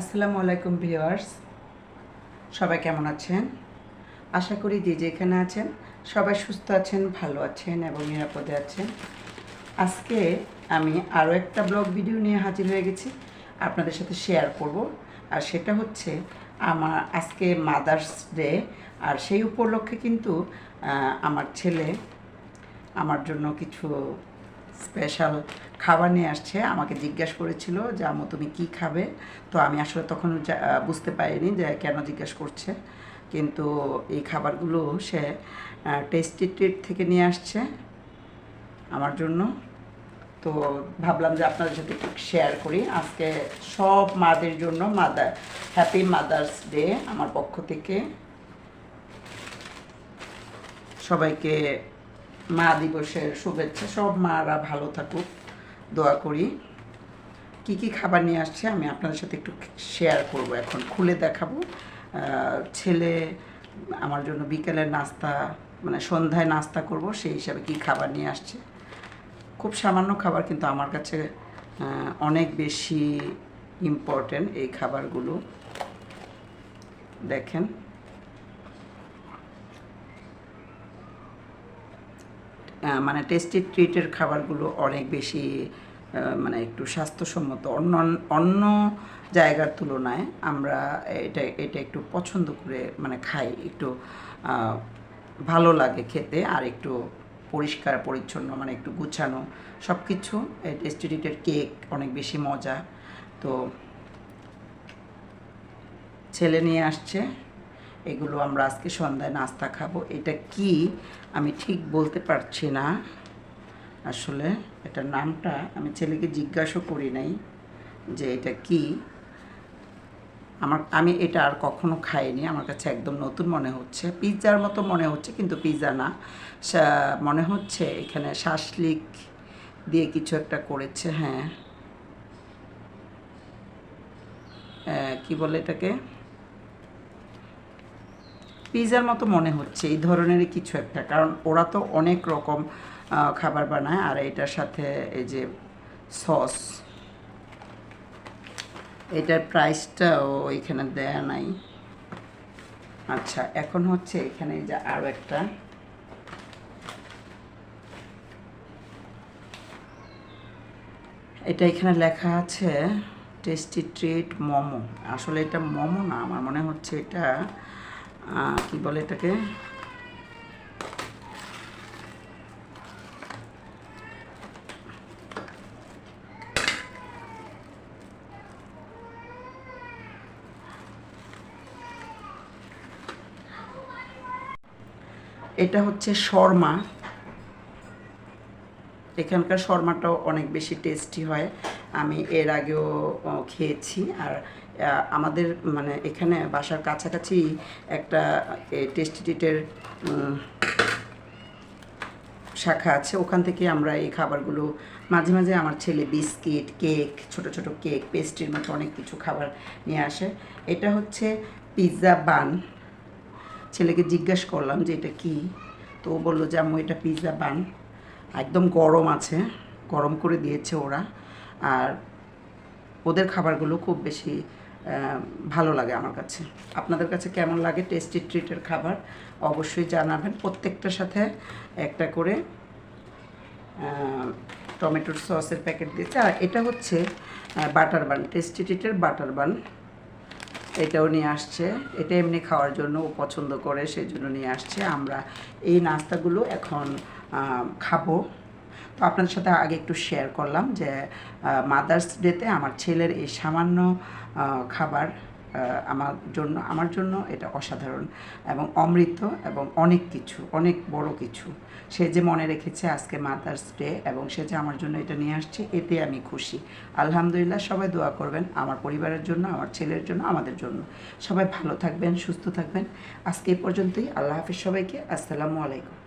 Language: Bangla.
আসসালামু আলাইকুম ভিউয়ার্স। সবাই কেমন আছেন? আশা করি যে যেখানে আছেন, সবাই সুস্থ আছেন, ভালো আছেন এবং নিরাপদে আছেন। আজকে আমি আরও একটা ব্লগ ভিডিও নিয়ে হাজির হয়ে গেছি, আপনাদের সাথে শেয়ার করব। আর সেটা হচ্ছে আমার আজকে মাদার্স ডে আর সেই উপলক্ষে কিন্তু আমার ছেলে আমার জন্য কিছু স্পেশাল খাবার নিয়ে আসছে। আমাকে জিজ্ঞেস করেছিল যে, আম্মু, তুমি কি খাবে? তো আমি আসলে তখন বুঝতে পারিনি যে কেন জিজ্ঞেস করছে। কিন্তু এই খাবারগুলো সে টেস্টি ট্রিট থেকে নিয়ে আসছে আমার জন্য। তো ভাবলাম যে আপনাদের সাথে শেয়ার করি। আজকে সব মাদের জন্য মাদার হ্যাপি মাদার্স ডে আমার পক্ষ থেকে। সবাইকে মা দিবসের শুভেচ্ছা। সব মারা ভালো থাকুক, দোয়া করি। কি কি খাবার নিয়ে আসছে আমি আপনাদের সাথে একটু শেয়ার করব এখন। খুলে দেখাবো। ছেলে আমার জন্য বিকেলের নাস্তা মানে সন্ধ্যায় নাস্তা করব, সেই হিসাবে কি খাবার নিয়ে আসছে। খুব সামান্য খাবার কিন্তু আমার কাছে অনেক বেশি ইম্পর্টেন্ট এই খাবারগুলো। দেখেন। মানে টেস্টি ট্রিটের খাবারগুলো অনেক বেশি মানে একটু স্বাস্থ্যসম্মত। অন্য অন্য জায়গার তুলনায় আমরা এটা এটা একটু পছন্দ করে মানে খাই। একটু ভালো লাগে খেতে আর একটু পরিষ্কার, পরিচ্ছন্ন মানে একটু গুছানো। সব কিছু এই টেস্টি ট্রিটের কেক অনেক বেশি মজা। তো ছেলে নিয়ে আসছে। এগুলো আমরা আজকে সন্ধ্যায় নাস্তা খাব। এটা কি? আমি ঠিক বলতে পারছি না। আসলে এটার নামটা আমি ছেলেকে জিজ্ঞাসা করি নাই যে এটা কি। আমার, আমি এটা আর কখনো খাইনি। আমার কাছে একদম নতুন মনে হচ্ছে। পিৎজার মতো মনে হচ্ছে, কিন্তু পিৎজা না। মনে হচ্ছে এখানে শাসলিক দিয়ে কিছু একটা করেছে হ্যাঁ। কি বলে এটাকে? পিৎজার মতো মনে হচ্ছে, এই ধরনেরই কিছু একটা। কারণ ওরা তো অনেক রকম খাবার বানায়, আর এটার সাথে এই যে সস, এটার প্রাইসটাও এখানে দেয়া নাই। আচ্ছা এখন হচ্ছে এখানে যে আরও একটা। এটা এখানে লেখা আছে টেস্টি ট্রিট মোমো আসলে এটা মোমো না, আমার মনে হচ্ছে এটা কি বলে এটাকে? এটা হচ্ছে শর্মা। এখানকার শর্মাটাও অনেক বেশি টেস্টি হয়। আমি এর আগেও খেয়েছি আর আমাদের মানে এখানে বাসার কাছাকাছি একটা টেস্টি টিটের শাখা আছে। ওখান থেকে আমরা এই খাবারগুলো, মাঝে মাঝে আমার ছেলে বিস্কিট, কেক, ছোট ছোট কেক পেস্ট্রির মতো অনেক কিছু খাবার নিয়ে আসে। এটা হচ্ছে পিৎজা বান। ছেলেকে জিজ্ঞেস করলাম যে এটা কি? তো ও বলল যে, আম্মু, এটা পিৎজা বান। একদম গরম আছে, গরম করে দিয়েছে ওরা। আর ওদের খাবারগুলো খুব বেশি ভালো লাগে আমার কাছে। আপনাদের কাছে কেমন লাগে টেস্টি ট্রিটের খাবার? অবশ্যই জানাবেন। প্রত্যেকটার সাথে একটা করে টমেটোর সসের প্যাকেট দিয়েছে। আর এটা হচ্ছে বাটার বান টেস্টি ট্রিটের বাটার বান এটাও নিয়ে আসছে। এটা এমনি খাওয়ার জন্য ও পছন্দ করে, সেই জন্য নিয়ে আসছে। আমরা এই নাস্তাগুলো এখন খাব। তো আপনাদের সাথে আগে একটু শেয়ার করলাম যে মাদার্স ডেতে আমার ছেলের এই সামান্য খাবার আমার জন্য আমার জন্য এটা অসাধারণ এবং অমৃত এবং অনেক কিছু, অনেক বড় কিছু। সে যে মনে রেখেছে আজকে মাদার্স ডে এবং সে যে আমার জন্য এটা নিয়ে আসছে, এতে আমি খুশি। আলহামদুলিল্লাহ সবাই দোয়া করবেন আমার পরিবারের জন্য, আমার ছেলের জন্য, আমাদের জন্য। সবাই ভালো থাকবেন, সুস্থ থাকবেন। আজকে এই পর্যন্তই। আল্লাহ হাফিজ সবাইকে। আসসালামু আলাইকুম।